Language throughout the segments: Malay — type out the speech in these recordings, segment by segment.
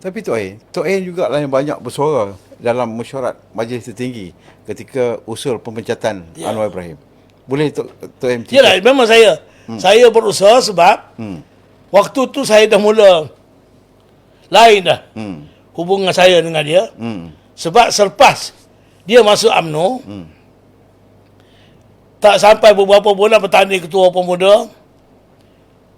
Tapi Tok Ain, Tok Ain juga lah yang banyak bersuara dalam mesyuarat majlis tertinggi ketika usul pemencatan Ya. Anwar Ibrahim. Boleh Tok Tok Ain cerita? Yalah, memang saya. Hmm. Saya berusaha sebab Hmm. waktu tu saya dah mula lain dah Hmm. hubungan saya dengan dia. Hmm. Sebab selepas dia masuk UMNO, Hmm. tak sampai beberapa bulan bertanding ketua pemuda,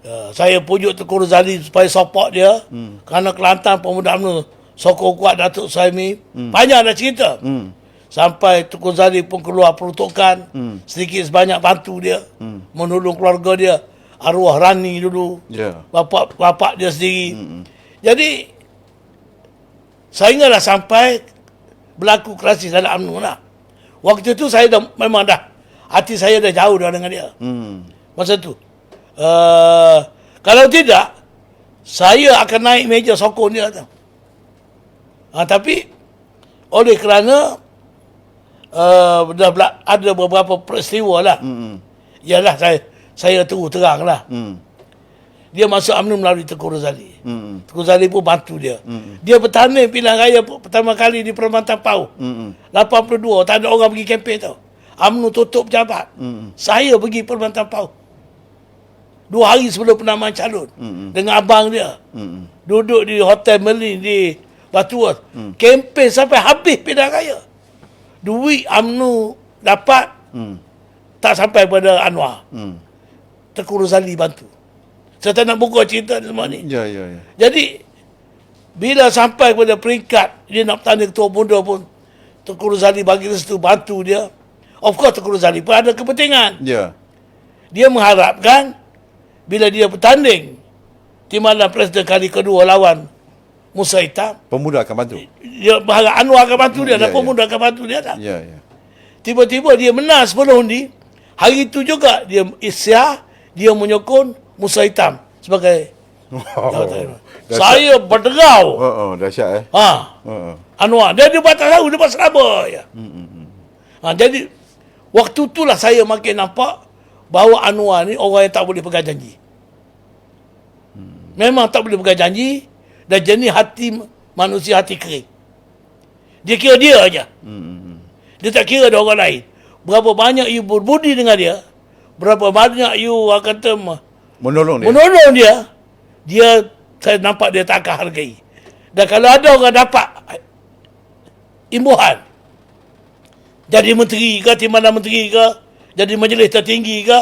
uh, saya pujuk Tengku Razali supaya support dia. Hmm. Kerana Kelantan pemuda UMNO sokong kuat Datuk Saimi. Hmm. Banyak dah cerita. Hmm. Sampai Tengku Razali pun keluar peruntukan. Hmm. Sedikit sebanyak bantu dia. Hmm. Menolong keluarga dia. Arwah Rani dulu. Ya. Bapak bapak dia sendiri. Hmm. Jadi sehinggalah sampai berlaku krisis dalam UMNO lah. Waktu tu saya dah memang dah hati saya dah jauh dah dengan dia. Hmm. Masa tu. Uh, kalau tidak saya akan naik meja sokong dia tu. Ha, tapi oleh kerana uh, dah ada beberapa peristiwa lah. Hmm. Yalah saya saya terus terang lah. Hmm. Dia masuk UMNO melalui Tengku Razali. Hmm. Tengku Razali pun bantu dia. Hmm. Dia bertanding pilihan raya pertama kali di Permantan Pau. Hmm. 82, tak ada orang pergi kempen tau. UMNO tutup jabat. Hmm. Saya pergi Permantan Pau. Dua hari sebelum penamaan calon. Hmm. Dengan abang dia. Hmm. Duduk di Hotel Merlin di Batu Worth. Kempen sampai habis pilihan raya. Duit UMNO dapat Hmm. tak sampai pada Anwar. Hmm. Tengku Razali bantu. Saya tak nak buka cerita ni semua ni. Ya, ya, ya. Jadi bila sampai kepada peringkat dia nak bertanding ketua muda pun Tengku Razali bagi restu bantu dia. Of course Tengku Razali pun ada kepentingan. Ya. Dia mengharapkan bila dia bertanding timbalan presiden kali kedua lawan Musa Hitam, Pemuda akan bantu. dia berharap Anwar akan bantu dia Ya, dan ya. pemuda akan bantu dia tak. Ya, ya. Tiba-tiba dia menang 10 undi. Hari itu juga dia isyah, dia menyokong Musa Hitam sebagai Wow. Saya berderau. Oh, oh, dahsyat eh. Ha, Oh, oh. Anwar. Dia dia buat tahu, dia buat ya. Ha, jadi, waktu itulah saya makin nampak bahawa Anwar ni orang yang tak boleh pegang janji. Memang tak boleh pegang janji dan jenis hati manusia hati kering. Dia kira dia aja. Hmm. Dia tak kira ada orang lain. Berapa banyak you berbudi dengan dia, berapa banyak you kata mah, Menolong dia. menolong dia, dia saya nampak dia tak akan hargai. Dan kalau ada orang dapat imbuhan, jadi menteri ke, timbalan menteri ke, jadi majlis tertinggi ke,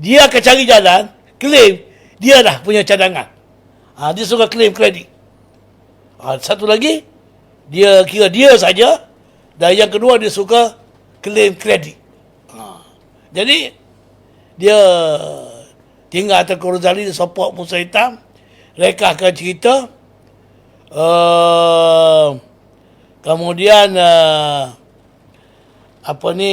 dia akan cari jalan, claim, dia dah punya cadangan. Ha, dia suka claim kredit. Ha, satu lagi, dia kira dia saja, dan yang kedua dia suka claim kredit. Ha. Jadi, dia tinggal Tengku Razali dia support Musa Hitam rekahkan cerita uh, kemudian uh, apa ni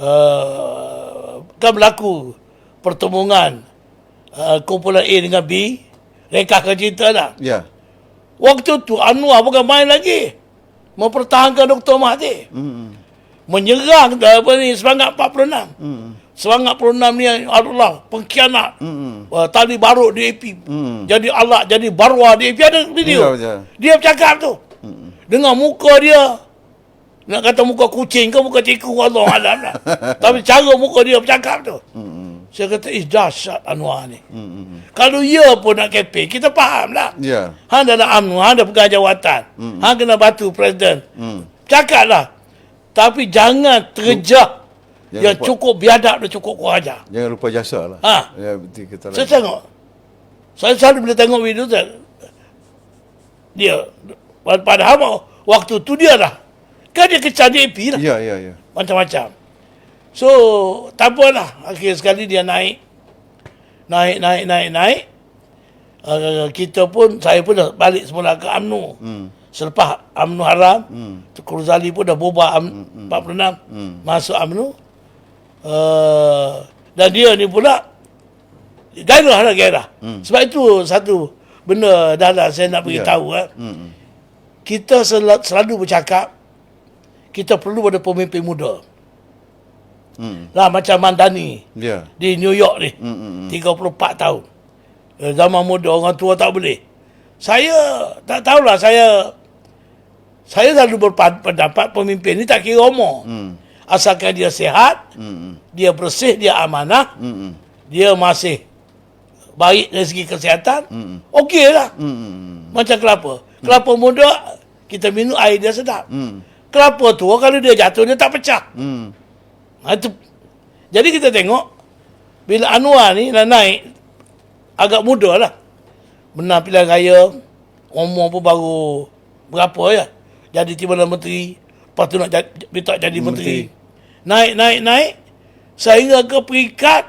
uh, kan berlaku pertemuan uh, kumpulan A dengan B rekahkan cerita lah Ya. waktu tu Anwar bukan main lagi mempertahankan Dr. Mahathir Hmm. menyerang apa ni semangat 46 Hmm. Semangat 46 ni adalah pengkhianat. Hmm. Uh, tali barut di AP. Hmm. Jadi Allah, jadi barwa di AP. Ada video. Ya, ya. Dia bercakap tu. Hmm. Dengan muka dia. Nak kata muka kucing ke muka tikus Allah alam lah. Tapi cara muka dia bercakap tu. Hmm. Saya kata, is dahsyat Anwar ni. Hmm. Kalau ya pun nak kempen, kita faham lah. Ya. Han dalam UMNO, Han dah pegang jawatan. Hmm. Han kena bantu presiden. Hmm. Cakap lah. Tapi jangan terjejak. Jangan Yang lupa- cukup biadab dan cukup kurang Jangan lupa jasa lah. Ha. Ya, kita Saya tengok. Saya selalu bila tengok video tu, dia, padahal waktu tu dia dah. Kan dia kecah DAP lah. Ya, ya, ya. Macam-macam. So, tak apalah. Akhir sekali dia naik. Naik, naik, naik, naik. Uh, kita pun, saya pun dah balik semula ke UMNO. Hmm. Selepas UMNO haram, Hmm. Tukur Zali pun dah bubar um, 46. Hmm. Masuk UMNO. Uh, dan dia ni pula, gairah lah gairah. Hmm. Sebab itu satu benda dah lah saya nak beritahu. Ya. Eh. Hmm. Kita sel- selalu bercakap, kita perlu ada pemimpin muda. Hmm. Lah macam Mandani Ya. di New York ni. Hmm. Hmm. 34 tahun. Eh, Zaman muda orang tua tak boleh. Saya tak tahulah saya saya selalu berpendapat pemimpin ni tak kira umur. Hmm. Asalkan dia sihat, Hmm. dia bersih, dia amanah, Hmm. dia masih baik dari segi kesihatan, Hmm. okey lah. Hmm. Macam kelapa. Kelapa muda, kita minum air dia sedap. Hmm. Kelapa tua kalau dia jatuh, dia tak pecah. Hmm. Ha, itu. Jadi kita tengok, bila Anwar ni dah naik, agak muda lah. Benar pilihan raya, umur pun baru berapa ya. Jadi Timbalan Menteri, lepas tu nak jadi, jadi menteri. Menteri. Naik, naik, naik, sehingga ke peringkat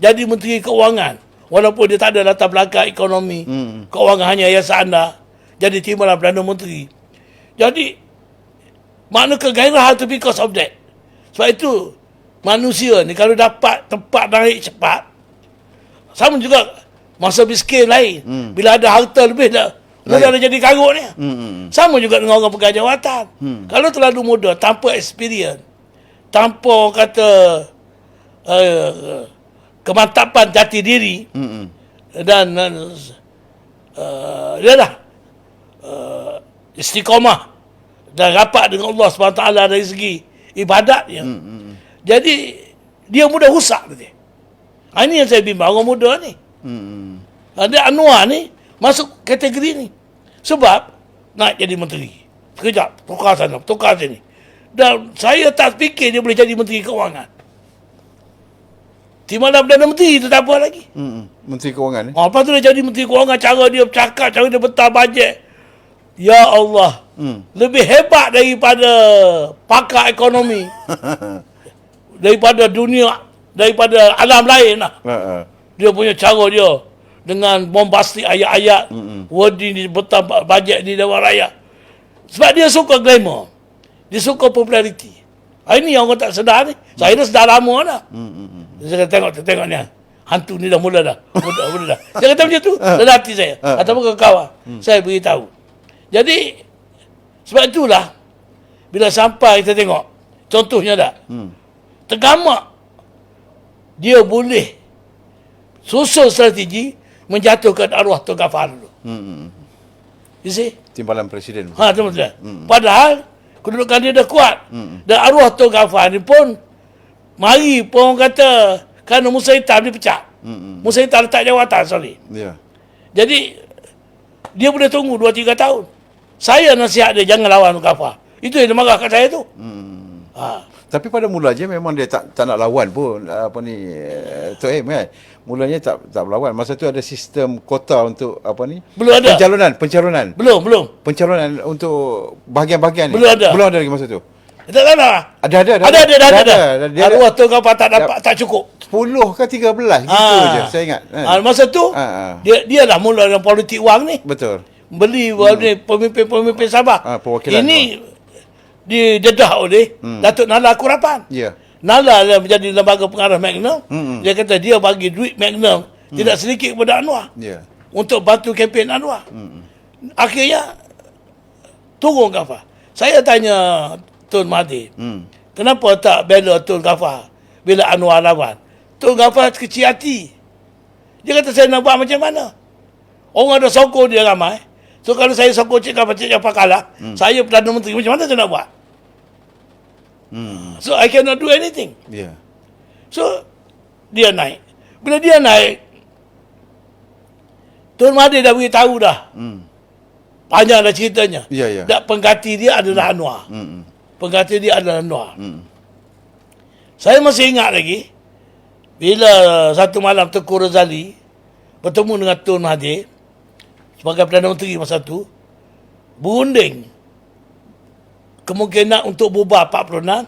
jadi Menteri Keuangan. Walaupun dia tak ada latar belakang ekonomi, Hmm. keuangan hanya yayasan anda, jadi Timbalan Perdana Menteri. Jadi, makna kegairahan tu because of that. Sebab itu, manusia ni kalau dapat tempat naik cepat, sama juga masa miskin lain. Hmm. Bila ada harta lebih dah, mudah dah jadi karut ni. Hmm. Sama juga dengan orang pegang jawatan. Hmm. Kalau terlalu muda, tanpa experience, tanpa kata uh, kemantapan jati diri Hmm. dan uh, dia dah uh, istiqamah dan rapat dengan Allah SWT dari segi ibadatnya. Hmm. Hmm. Jadi dia mudah rusak nanti. Ha, ini yang saya bimbang orang muda ni. Hmm. Ada Anwar ni masuk kategori ni. Sebab nak jadi menteri. Sekejap, tukar sana, tukar sini. Dan saya tak fikir dia boleh jadi menteri keuangan. Timbalan Perdana Menteri tu tak apa lagi. Hmm. Menteri Kewangan ni. Ha, lepas tu dia jadi menteri keuangan, cara dia bercakap, cara dia betar bajet. Ya Allah, Hmm. lebih hebat daripada pakar ekonomi. daripada dunia, daripada alam lain lah. Ha. ha. Dia punya cara dia dengan bombastik ayat-ayat, Mm-mm. wording di betul bajet di Dewan Raya. Sebab dia suka glamour. Dia suka populariti. Ha, ini yang orang tak sedar ni. Saya dah sedar lama dah. Hmm. Hmm. Saya tengok, tengok ni. Hantu ni dah mula dah. Mula, mula dah. Saya kata macam tu. Dalam hati saya. Ataupun ke kawan. Saya beritahu. Jadi, sebab itulah, bila sampai kita tengok, contohnya dah, Hmm. tergamak, dia boleh susun strategi menjatuhkan arwah Tun Gafar dulu. Hmm. You see? Timbalan Presiden. Ha, teman-teman. Padahal, kedudukan dia dah kuat. Hmm. Dan arwah Tun Gafar ni pun, mari pun orang kata, kerana Musa Hitam dia pecah. Hmm. Musa Hitam letak jawatan, sorry. Ya. Jadi, dia boleh tunggu 2-3 tahun. Saya nasihat dia, jangan lawan Gafar. Itu yang dia marah kat saya tu. Hmm. Ha. Tapi pada mulanya memang dia tak tak nak lawan pun apa ni eh, Tok M kan. Mulanya tak tak berlawan. Masa tu ada sistem kota untuk apa ni? Belum ada. Pencalonan, pencalonan. Belum, belum. Pencalonan untuk bahagian-bahagian ni. Belum ada. Belum ada lagi masa tu. Tak tahu lah. Ada ada Ada, ada, ada, ada. ada. Dia ada Arwah Tun Gafar tak dapat, tak cukup. 10 ke 13 gitu Ah. je saya ingat. Ah, masa tu ah. dia dia lah mula dengan politik wang ni. Betul. Beli hmm. pemimpin-pemimpin Sabah. Ah, perwakilan Ini didedah oleh Hmm. Datuk Nala Kurapan. Ya. Nala lah menjadi lembaga pengarah Magnum. Hmm. Dia kata dia bagi duit Magnum tidak sedikit kepada Anwar Ya. untuk bantu kempen Anwar. Hmm. Akhirnya turun Gafar. Saya tanya Tun Mahathir, Hmm. kenapa tak bela Tun Gafar bila Anwar lawan? Tun Gafar kecil hati. Dia kata saya nak buat macam mana? Orang ada sokong dia ramai. So kalau saya sokong Cik Gafar, Cik Gafar kalah, hmm. saya Perdana Menteri, macam mana saya nak buat? Hmm. So I cannot do anything. Ya. So dia naik. Bila dia naik, Tun Mahathir dah beritahu dah. Hmm. Panjang dah ceritanya. Ya ya. Dan pengganti dia adalah Anwar. Hmm. Pengganti dia adalah Anwar. Hmm. Saya masih ingat lagi bila satu malam Tengku Razali bertemu dengan Tun Mahathir sebagai Perdana Menteri masa tu berunding kemungkinan untuk bubar 46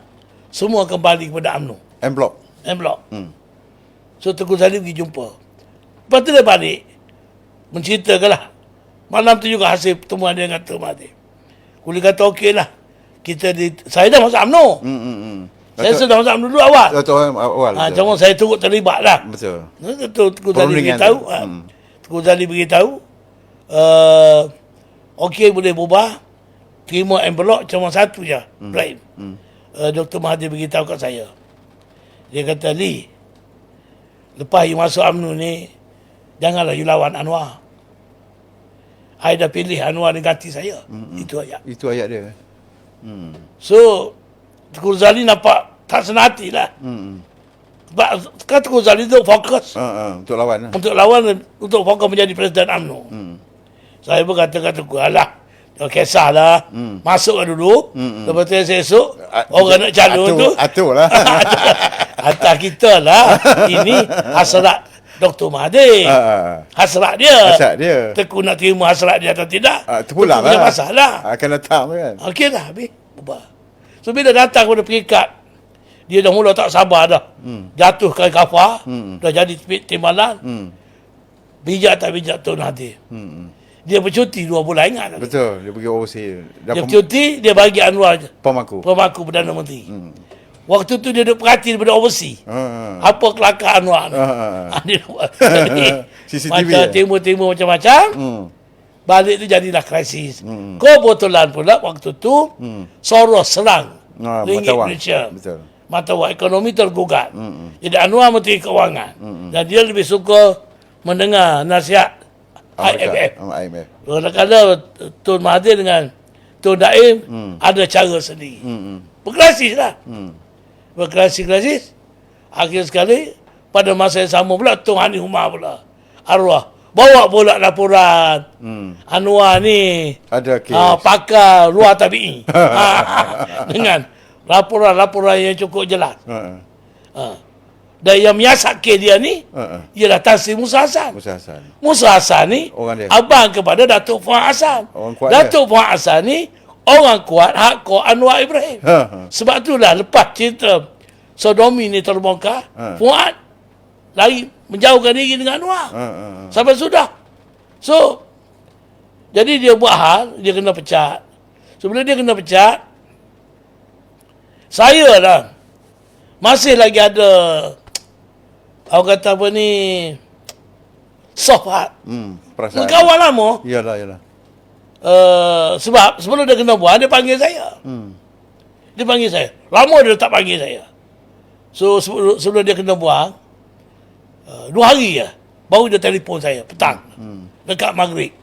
semua kembali kepada UMNO. M block. M Block. Hmm. So Tengku Razali pergi jumpa. Lepas tu dia balik menceritakan lah. Malam tu juga hasil pertemuan dia dengan Tun Mahathir. Kuli kata okey lah. Kita di, saya dah masuk UMNO. Hmm. Hmm. hmm. Saya sudah masuk dulu awal. Betul awal. Ha, betul. cuma saya turut terlibat lah. Betul. Tengku Zali beritahu. Ha. Hmm. Tengku Zali beritahu. Uh, Okey boleh berubah. Terima envelope cuma satu je. Hmm. Plain. Hmm. Uh, Dr. Mahathir beritahu kat saya. Dia kata, Lee, lepas you masuk UMNO ni, janganlah you lawan Anwar. I dah pilih Anwar dengan hati saya. Mm-hmm. Itu ayat. Itu ayat dia. Hmm. So, Tengku Zali nampak tak senati lah. Hmm. Sebab kan Tengku Zali tu fokus Ha, ha, untuk lawan lah. untuk lawan untuk fokus menjadi Presiden UMNO. Hmm. Saya pun kata kata aku, alah, jangan kisahlah. Hmm. Masuk lah dulu. Hmm, hmm. Lepas tu esok, A- orang nak calon atur, tu. Atur lah. Atas kita lah. Ini hasrat Dr. Mahathir. Ha, ha, ha. Hasrat dia. Hasrat dia. Teku nak terima hasrat dia atau tidak. Itu punya lah. masalah. Akan datang kan. Okey dah, habis. Bubar. So, bila datang kepada peringkat, dia dah mula tak sabar dah. Hmm. Jatuh ke kafar, Hmm. dah jadi timbalan, Hmm. bijak tak bijak Tun Mahathir. Hmm. Dia bercuti dua bulan ingat. tak? Betul. Dia pergi overseas. Dia pem- bercuti, dia bagi Anwar je, pemangku. pemangku Perdana Menteri. Hmm. Waktu tu dia duduk perhati daripada overseas. Ha. Apa kelakar Anwar ni? Ah, dia buat. CCTV macam ya? timur-timur macam-macam, Hmm. balik tu jadilah krisis. Hmm. Kebetulan pula waktu tu, Hmm. Soros serang Ha, ringgit mata wang. Malaysia. Betul. Mata wang ekonomi tergugat. Hmm. Jadi Anwar Menteri Kewangan. Hmm. Dan dia lebih suka mendengar nasihat. IMF. Ah, IMF. Kadang-kadang Tun Mahathir dengan Tun Daim Hmm. ada cara sendiri. Hmm. hmm. Berkrisis lah. Hmm. Berkrisis-krisis. Akhir sekali, pada masa yang sama pula, Tun Hani Umar pula. Arwah. Bawa pula laporan. Hmm. Anwar ni Ada kes. ha, pakar luar tabi'i. dengan laporan-laporan yang cukup jelas. Ha, ha. Dan yang kes dia ni, ha. ialah Tan Sri Musa Hassan. Musa Hassan. Musa Hassan ni Orang dia. abang kepada Datuk Fuad Hassan. Orang kuat Datuk Fuad Hassan ni orang kuat hak kau Anwar Ibrahim. Ha. Sebab itulah lepas cerita sodomi ni terbongkar, Ha. Fuad lari menjauhkan diri dengan Anwar. Ha. Sampai sudah. So, jadi dia buat hal, dia kena pecat. Sebelum dia kena pecat, saya lah, masih lagi ada, orang kata apa ni, soft heart. Hmm. Perasaan. Kawan lama, Iyalah, iyalah. uh, sebab sebelum dia kena buat, dia panggil saya. Hmm. Dia panggil saya. Lama dia tak panggil saya. So sebelum, sebelum dia kena buang, uh, dua hari ya, baru dia telefon saya, petang. Hmm. Dekat maghrib.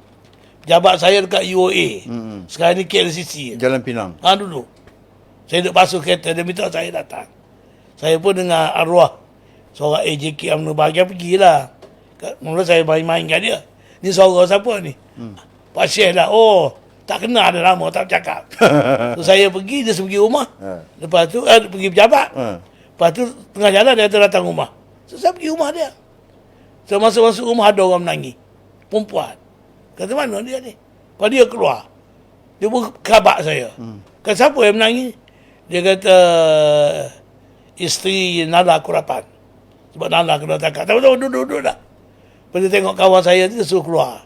Jabat saya dekat UOA. Hmm. Sekarang ni KLCC. Jalan Pinang. Ha dulu. Saya duduk basuh kereta, dia minta saya datang. Saya pun dengan arwah seorang AJK UMNO bahagian pergilah. Mula saya main-main kat dia. Ni suara siapa ni? Hmm. Pak Syekh lah. Oh, tak kenal ada lama, tak bercakap. so, saya pergi, dia pergi rumah. Ha. Lepas tu, eh, pergi pejabat. Ha. Lepas tu, tengah jalan dia kata datang rumah. So, saya pergi rumah dia. So, masuk-masuk rumah ada orang menangis. Perempuan. Kata, mana dia ni? Lepas dia keluar. Dia pun kabak saya. Hmm. Kata, siapa yang menangis? Dia kata, isteri Nala Kurapan. Sebab Nala kena tangkap. Tahu tahu duduk duduk dah. Dia tengok kawan saya tu, dia suruh keluar.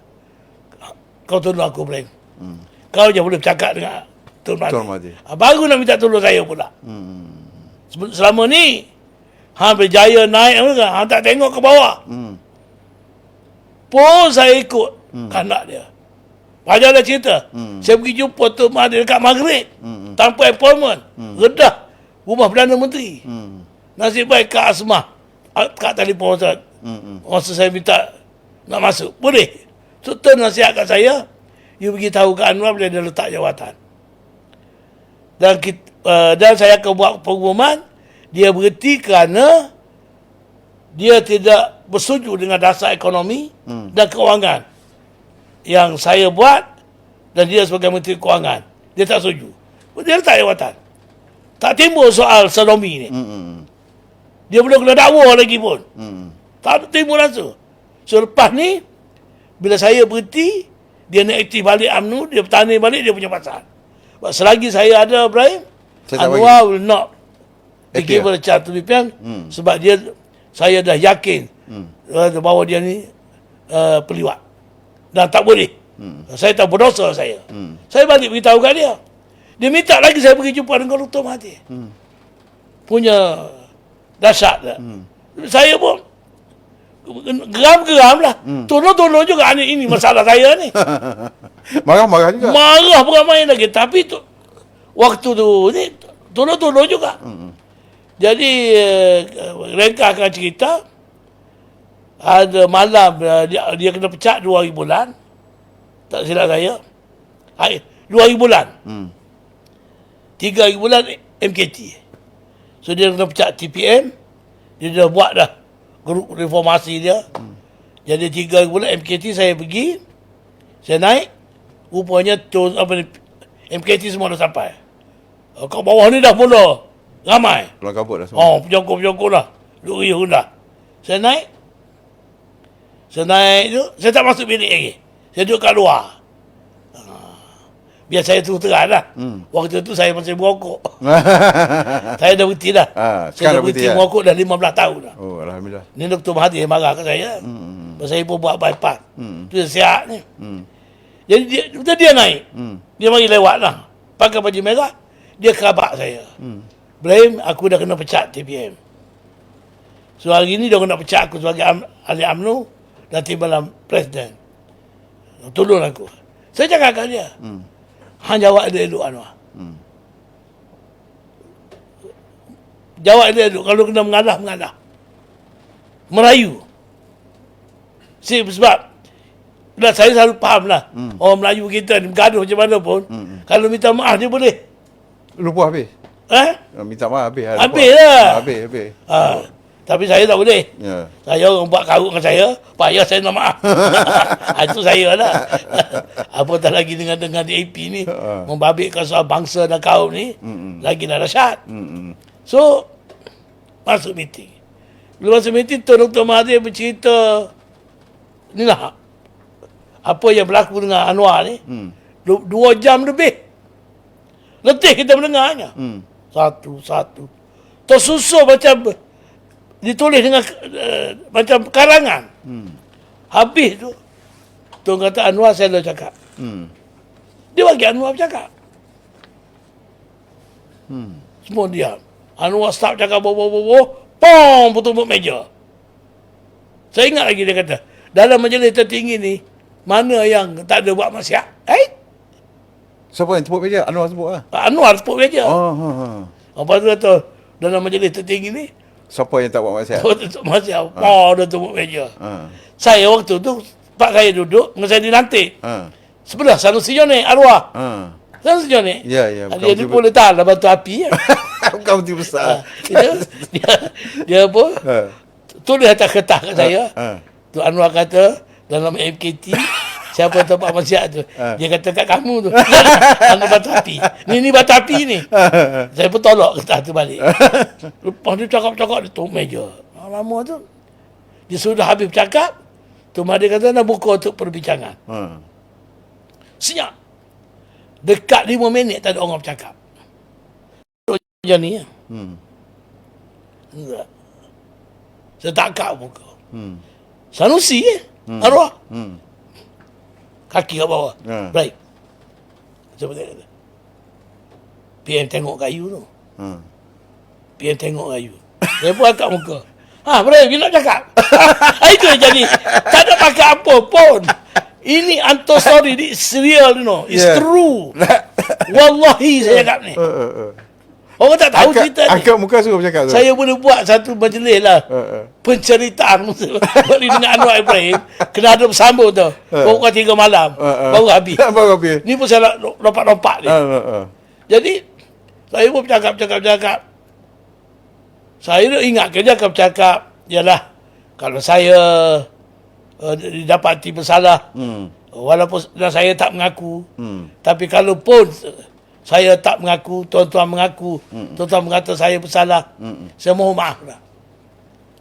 Kau tolong aku, Ibrahim. Hmm. Kau je boleh bercakap dengan Tuan Mahathir. Tuan. Ah, Baru nak minta tolong saya pula. Hmm. Sel- Selama ni, hang berjaya naik, apa kan? hang tak tengok ke bawah. Hmm. Pun saya ikut hmm. kanak dia. Pajar dah cerita. Hmm. Saya pergi jumpa Tuan Mahathir dekat Maghrib. Hmm. Tanpa appointment. Redah. Rumah Perdana Menteri. Hmm. Nasib baik Kak Asmah. Kak telefon Ustaz. Hmm. Masa saya minta nak masuk. Boleh. So, Tuan nasihat kat saya. You beritahu ke Anwar bila dia letak jawatan. Dan kita, uh, dan saya akan buat pengumuman. Dia berhenti kerana dia tidak bersetuju dengan dasar ekonomi Hmm. dan kewangan yang saya buat dan dia sebagai Menteri Kewangan. Dia tak setuju. Dia letak jawatan. Tak timbul soal sodomi ni. Hmm. Dia belum kena dakwa lagi pun. Hmm. Tak timbul langsung. So lepas ni, bila saya berhenti, dia nak aktif balik UMNO, dia bertani balik, dia punya pasal. Sebab selagi saya ada, Ibrahim, Saya Anwar will not be given a chance to be PM, Hmm. sebab dia, saya dah yakin Hmm. uh, bahawa dia ni uh, peliwat. Dan tak boleh. Hmm. Saya tak berdosa saya. Hmm. Saya balik beritahu kat dia. Dia minta lagi saya pergi jumpa dengan Dr. Mahathir. Hmm. Punya dahsyat dah. Hmm. Saya pun geram-geram lah. Hmm. Tolong-tolong juga ini, ini masalah saya ni. Marah-marah juga. Marah bukan main lagi. Tapi tu, waktu tu ni tolong-tolong juga. Hmm. Jadi uh, ringkaskan cerita ada malam uh, dia, dia kena pecat dua hari bulan. Tak silap saya. Hai, dua hari bulan. Hmm. Tiga hari bulan MKT. So dia kena pecat TPM. Dia dah buat dah grup reformasi dia. Hmm. Jadi tiga bulan MKT saya pergi. Saya naik. Rupanya tu, apa ni, MKT semua dah sampai. Uh, kat bawah ni dah mula. Ramai. Keluar kabut dah semua. Oh, penyokong-penyokong lah. Duk riuh dah. Saya naik. Saya naik tu, saya tak masuk bilik lagi. Saya duduk kat luar. Biar saya terus terang lah. Hmm. Waktu tu saya masih merokok. saya dah berhenti dah. Ah, saya dah dah berhenti dah? merokok dah 15 tahun dah. oh, alhamdulillah. Ni Dr. Mahathir marah kat saya. Hmm. Hmm. Saya pun buat bypass. Hmm. Tu yang sihat ni. Hmm. Jadi dia, dia naik. Hmm. Dia mari lewat lah. Pakai baju merah. Dia kerabak saya. Hmm. Blame, aku dah kena pecat TPM. So hari ni dia kena pecat aku sebagai am, ahli UMNO dan timbalan presiden. Tolong aku. Saya cakap kat dia. Hmm. Han jawab dia elok Anwar. Hmm. Jawab dia elok. Kalau kena mengalah, mengalah. Merayu. Si- Sebab Dah saya selalu faham lah. Hmm. Orang Melayu kita ni bergaduh macam mana pun. Hmm. Kalau minta maaf dia boleh. Lupa habis. Eh? Ah, Minta maaf habis. Habis lah. Habis, habis. Ha. Tapi saya tak boleh. Ya. Saya orang buat karut dengan saya, payah saya nak maaf. Ha, Itu saya lah. Apatah lagi dengan dengan DAP ni, Ha. membabitkan soal bangsa dan kaum ni, Mm-mm. lagi dah dahsyat. Hmm. So, masuk meeting. Bila masuk meeting, tu Dr. Mahathir bercerita, ni lah, apa yang berlaku dengan Anwar ni, du- dua jam lebih. Letih kita mendengarnya. Hmm. Satu-satu. Tersusun macam ditulis dengan uh, macam karangan. Hmm. Habis tu, Tuan kata Anwar saya dah cakap. Hmm. Dia bagi Anwar bercakap. Hmm. Semua diam. Anwar start cakap bobo-bobo, pom tutup meja. Saya ingat lagi dia kata, dalam majlis tertinggi ni, mana yang tak ada buat maksiat? Eh? Siapa yang tepuk meja? Anwar sebut lah. Anwar tepuk meja. Oh. Oh, ha. Lepas tu kata, dalam majlis tertinggi ni, Siapa yang tak buat maksiat? oh, tutup maksiat. Oh, dia tutup meja. Ha. Saya waktu tu, pak saya duduk, dengan saya dilantik. Ha. Sebelah Sanusi Jonek, arwah. Ha. Sanusi Jonek. Ya, ya. Dia ni pun letak lah batu api. Ya. Bukan betul besar. dia, dia, dia apa? Ha. Tulis atas kertas kat saya. Ha. Tu Anwar kata dalam MKT siapa tempat maksiat tu. Ha. Dia kata kat kamu tu. Anu batu api. Ni ni batu api ni. Saya pun tolak kertas tu balik. Lepas dia cakap-cakap dia tutup meja. Ah, Lama tu. Dia sudah habis bercakap. Tu Mahdi kata nak buka untuk perbincangan. Ha. Senyap. Dekat lima minit tak ada orang bercakap. Macam ni ya. Hmm. Enggak. Saya takak muka. Hmm. Sanusi eh. Arwah. Hmm. Kaki kat bawah. Ha. Baik. Macam mana kata. PM tengok kayu tu. Ha. PM tengok kayu. Saya pun angkat muka. Ha, Bray, bila nak cakap? ha, itu yang jadi. Tak ada pakai apa pun. Ini anto story. Ini real, you know. It's Yeah. true. Wallahi saya cakap ni. Ha, ha, ha. Orang tak tahu Angkat, cerita ni. angkat muka suruh bercakap tu. Saya boleh buat satu majlis lah. Ha. Penceritaan Boleh dengan Anwar Ibrahim. Kena ada bersambung tu. Pukul tiga malam. Ha. Baru habis. Baru habis. Ni pun saya lompat-lompat ni. Ha, ha. Jadi, saya pun bercakap-cakap-cakap. Saya nak ingat ke dia akan bercakap, ialah kalau saya uh, didapati bersalah, Hmm. walaupun saya tak mengaku, Hmm. tapi kalau pun saya tak mengaku, tuan-tuan mengaku, tuan-tuan mengata saya bersalah, Hmm. saya mohon maaf lah.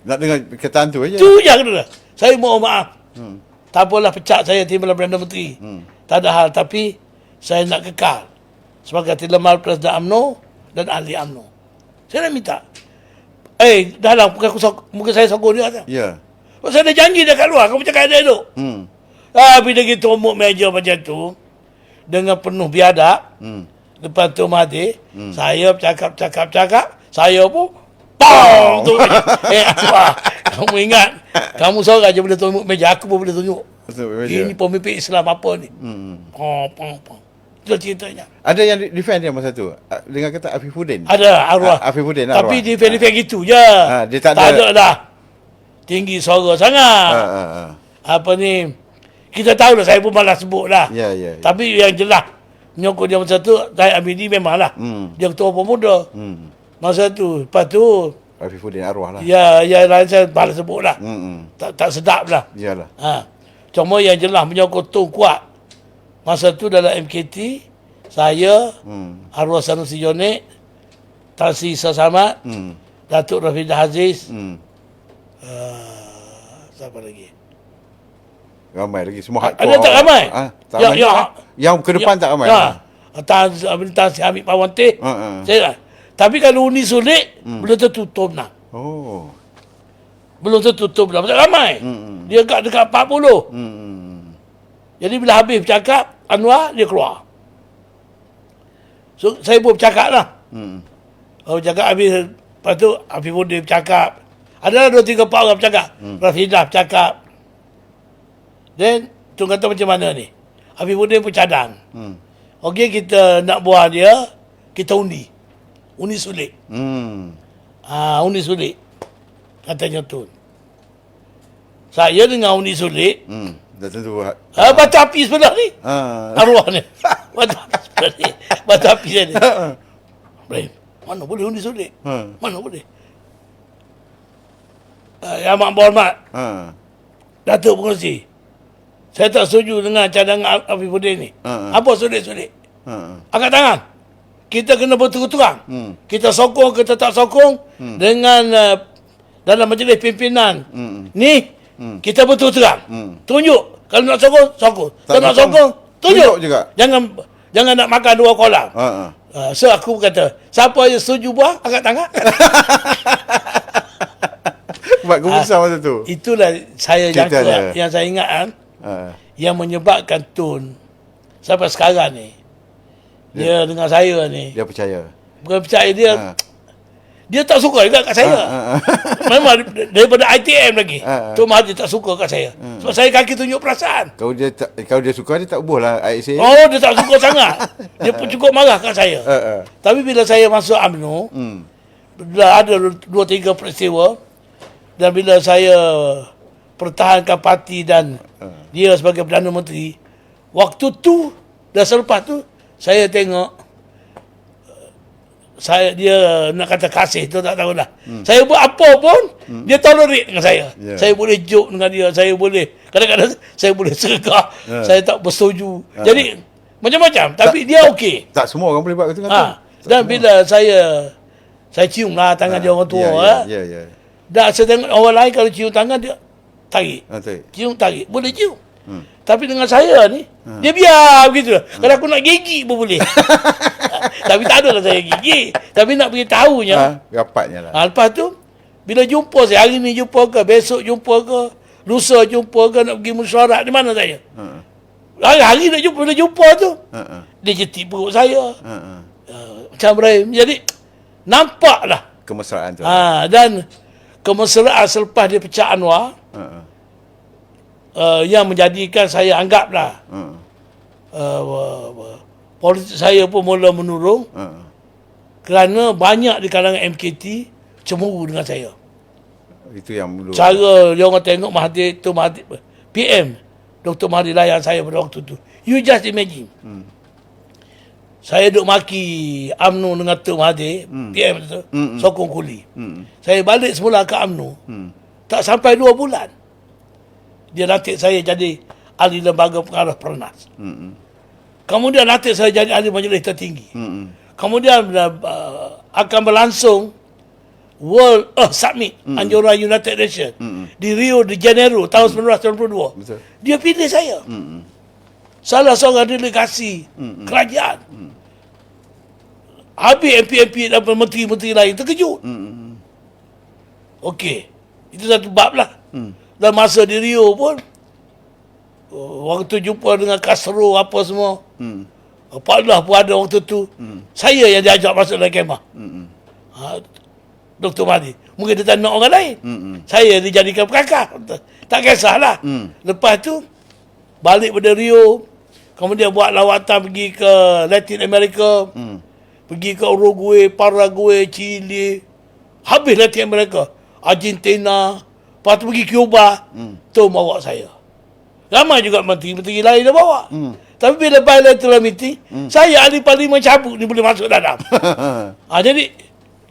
Nak dengar perkataan tu aja. Itu je kena. Saya mohon maaf. Hmm. Tak apalah pecat saya timbalan Perdana Menteri. Hmm. Tak ada hal. Tapi saya nak kekal sebagai timbalan Presiden UMNO dan ahli UMNO. Saya nak minta. Eh, dah lah. Muka, aku, sok- muka saya sokong dia. Ya. Saya dah janji dah kat luar. Kamu cakap dia duduk. Hmm. Ah, bila kita tumbuk meja macam tu, dengan penuh biadab, Hmm. Depan tu Mahathir, saya bercakap-cakap-cakap, saya pun, POM! Tu. Eh, wah, kamu ingat, kamu seorang je boleh tunjuk meja, aku pun boleh tunjuk. Ini pemimpin Islam apa ni? Hmm. Pom, pom, pom. Itu ceritanya. Ada yang defend dia masa tu ah, dengan kata Afifuddin. Ada arwah. Ah, Afifuddin Tapi arwah. di defend gitu je. Ah, dia tak tak ada- ada dah. Tinggi suara sangat. Ha, ha, ha. Apa ni? kita tahu lah, saya pun malas sebut lah. Ya, ya. ya. Tapi yang jelas, menyokong dia masa tu, Zahid Amidi memang lah. Hmm. Dia ketua pemuda. Hmm. Masa tu. Lepas tu, Afifuddin arwah lah. ya, yang lain saya malas sebut lah. Hmm. hmm. Tak, tak sedap lah. Iyalah. Ha. Cuma yang jelas menyokong tu kuat. Masa tu dalam MKT, saya, Hmm. Arwah Sanusi Jonik, Tan Sri Isa Samad, Hmm. Datuk Rafidah Aziz, Hmm. uh, siapa lagi? Ramai lagi semua Ada tak ramai? Ah, tak Ya, ramai. ya. Yang ke depan tak ramai. Ya. Tan, Tan Sri Hamid Pawante. Ha, ha. Saya, tapi kalau uni sulit, belum tertutup nak. Oh. Belum tertutup dah. Tak ramai. Hmm. Dia dekat, dekat 40. Hmm. Jadi bila habis bercakap, Anwar, dia keluar. So, saya pun bercakap lah. Hmm. Oh, bercakap habis. Lepas tu, Habib pun dia bercakap. Adalah dua tiga empat orang bercakap. Hmm. Rafidah bercakap. Then, tu kata macam mana ni? Habib pun cadang. Hmm. Okey, kita nak buat dia, kita undi. Undi sulit. Hmm. Ah, undi sulit. Katanya tu. Saya dengan undi sulit, Hmm. Dah tentu. Ha. ah, batu api sebelah ni. Ha. Arwah ni. Batu api sebelah ni. Batu api saya ni. Ibrahim, mana boleh undi sulit? Ha. Mana boleh? Uh, yang Mak Berhormat, Ha. Datuk Pengerusi. Saya tak setuju dengan cadangan Afifuddin ni. Ha. Apa sulit-sulit? Ha. Angkat tangan. Kita kena berterang-terang. Hmm. Kita sokong, kita tak sokong dengan uh, dalam majlis pimpinan. Hmm. Ni, kita berterang-terang. Hmm. Tunjuk. Kalau nak sokong, sokong. Tak Kalau nak sokong, tunjuk. tunjuk juga. Jangan jangan nak makan dua kolam. Ha. ha. Uh, so aku kata, siapa yang setuju buang, angkat tangan. Buat keputusan masa tu. Itulah saya jangka dia. yang saya ingat kan, Ha. yang menyebabkan Tun sampai sekarang ni. Dia dengan saya ni. Dia percaya. Bukan percaya dia. Ha. Dia tak suka juga kat saya. Ha, ha, ha. Memang daripada ITM lagi. Ha, ha. Tu Mahathir tak suka kat saya. Sebab saya kaki tunjuk perasaan. Kalau dia tak, kalau dia suka dia tak boleh lah ISA. Oh, dia tak suka sangat. Dia pun cukup marah kat saya. Ha, ha. Tapi bila saya masuk UMNO, Hmm. bila ada dua tiga peristiwa dan bila saya pertahankan parti dan dia sebagai Perdana Menteri, waktu tu dan selepas tu saya tengok uh, saya dia nak kata kasih tu tak tahulah. Hmm. Saya buat apa pun hmm. dia tolerate dengan saya. Yeah. Saya boleh joke dengan dia, saya boleh kadang-kadang saya boleh sergah, Yeah. saya tak bersetuju. Ah. Jadi macam-macam tapi dia okey. Tak semua orang boleh buat kata-kata. Ha. Dan bila saya saya cium lah tangan dia orang tua. Ya, Ya, ya, ya. ya. Dan saya tengok orang lain kalau cium tangan dia tarik. Ha, tarik. Cium tarik. Boleh cium. Hmm. Tapi dengan saya ni, dia biar begitu. Kalau aku nak gigit pun boleh. Tapi tak adalah saya gigit. Tapi nak beritahu. Ha, rapatnya lah. Ha, lepas tu, bila jumpa saya, hari ni jumpa ke, besok jumpa ke, lusa jumpa ke, nak pergi mesyuarat, di mana saya? Ha, Hari-hari nak jumpa, bila jumpa tu, ha, ha, dia jetik perut saya. ha, ha. Uh, macam Ibrahim. Jadi, nampaklah Kemesraan tu. Ha, dan kemesraan selepas dia pecah Anwar Ha, uh, yang menjadikan saya anggaplah ha, uh, uh, politik saya pun mula menurun ha. kerana banyak di kalangan MKT cemburu dengan saya. Itu yang dulu. Cara dia orang tengok Mahathir tu Mahathir PM Dr. Mahathir layan saya pada waktu tu. You just imagine. Hmm. Saya duk maki UMNO dengan Dr. Mahathir, PM tu, Hmm, hmm. sokong kuli. Hmm. Saya balik semula ke UMNO. Hmm. Tak sampai dua bulan. Dia lantik saya jadi ahli lembaga pengarah pernas. Hmm. Kemudian lantik saya jadi ahli majlis tertinggi. Hmm. Kemudian uh, akan berlangsung World Earth Summit anjuran United Nations Mm-mm. di Rio de Janeiro tahun 1992. Betul. Dia pilih saya. Hmm. Salah seorang delegasi Mm-mm. kerajaan. Habis MP-MP dan menteri-menteri lain terkejut. Hmm. Okey. Itu satu bab lah. Hmm. Dan masa di Rio pun waktu jumpa dengan Castro apa semua Hmm. Pak lah pun ada waktu tu Hmm. saya yang diajak masuk dalam kemah Hmm. ha, Dr. Mahdi mungkin dia tak nak orang lain Hmm. saya dijadikan pelakar tak kisahlah Hmm. lepas tu balik pada Rio kemudian buat lawatan pergi ke Latin America Hmm. pergi ke Uruguay, Paraguay, Chile habis Latin America Argentina lepas tu pergi Cuba Hmm. tu bawa saya Ramai juga menteri-menteri lain dah bawa. Hmm. Tapi bila bilateral meeting, saya ahli parlimen cabut ni boleh masuk dalam. ha, jadi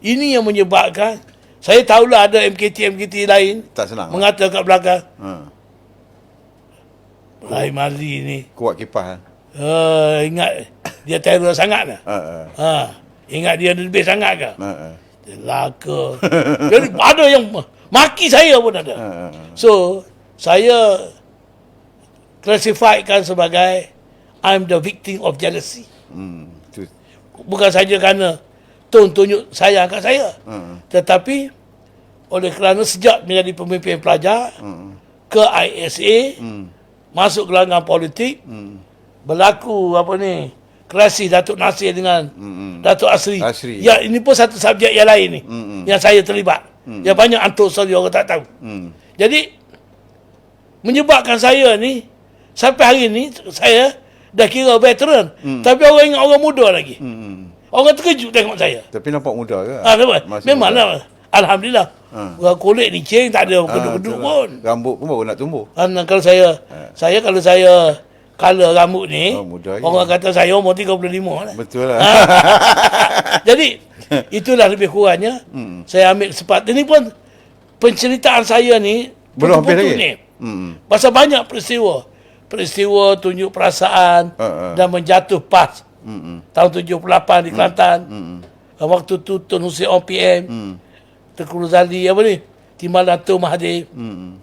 ini yang menyebabkan saya tahulah ada MKT-MKT lain tak senang. mengata kat belakang, ha. Lain Mali ni. Kuat kipas. Uh, ingat dia terror sangat ke? Ha. Ha. Ha, ingat dia lebih sangat ke? Ha. ha. Laka. Jadi ada yang maki saya pun ada. Ha. ha. So, saya classifiedkan sebagai I'm the victim of jealousy. Hmm. Bukan saja kerana Tun tunjuk sayang kat saya. Ha. Tetapi oleh kerana sejak menjadi pemimpin pelajar Ha. ke ISA, Hmm. masuk gelanggang politik, Hmm. berlaku apa ni, kerasi Datuk Nasir dengan Hmm. Datuk Asri. Asri. Ya, ini pun satu subjek yang lain ni. Hmm. Yang saya terlibat. Yang banyak antuk sorry orang tak tahu. Hmm. Jadi menyebabkan saya ni sampai hari ni saya dah kira veteran. Tapi orang ingat orang muda lagi. Hmm. Orang terkejut tengok saya. Tapi nampak muda ke? Ha, nampak? Memanglah. Alhamdulillah. Ha. Orang kulit licin tak ada muda. keduk-keduk betul pun. Rambut pun baru nak tumbuh. Ha, kalau saya saya kalau saya color rambut ni Oh, orang kata saya umur 35 lah. Betul lah. Jadi itulah lebih kurangnya Hmm. saya ambil sepat. Ini pun penceritaan saya ni Belum habis lagi? ni. Hmm. Pasal banyak peristiwa. Peristiwa tunjuk perasaan Ha, ha. dan menjatuh PAS Hmm. tahun 78 di Kelantan. Hmm. Waktu tu Tun Hussein OPM, Hmm. Tengku Razali apa ni? Timbal Dato' Mahathir. Hmm.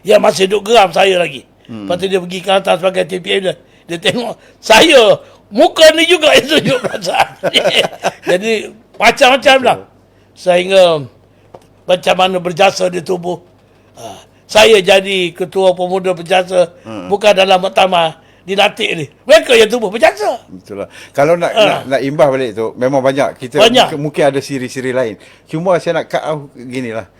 Yang masih duk geram saya lagi. Hmm. Lepas tu dia pergi Kelantan sebagai TPM dia. Dia tengok saya muka ni juga yang tunjuk perasaan. Jadi macam-macam lah. Sehingga macam mana berjasa di tubuh. Ha. Saya jadi ketua pemuda berjasa Hmm. bukan dalam muktamar dilantik ni. Mereka yang tubuh berjasa. Betul lah. Kalau nak, Ha. nak nak imbas balik tu memang banyak kita Banyak. Mungkin, mungkin ada siri-siri lain. Cuma saya nak cut off gini lah.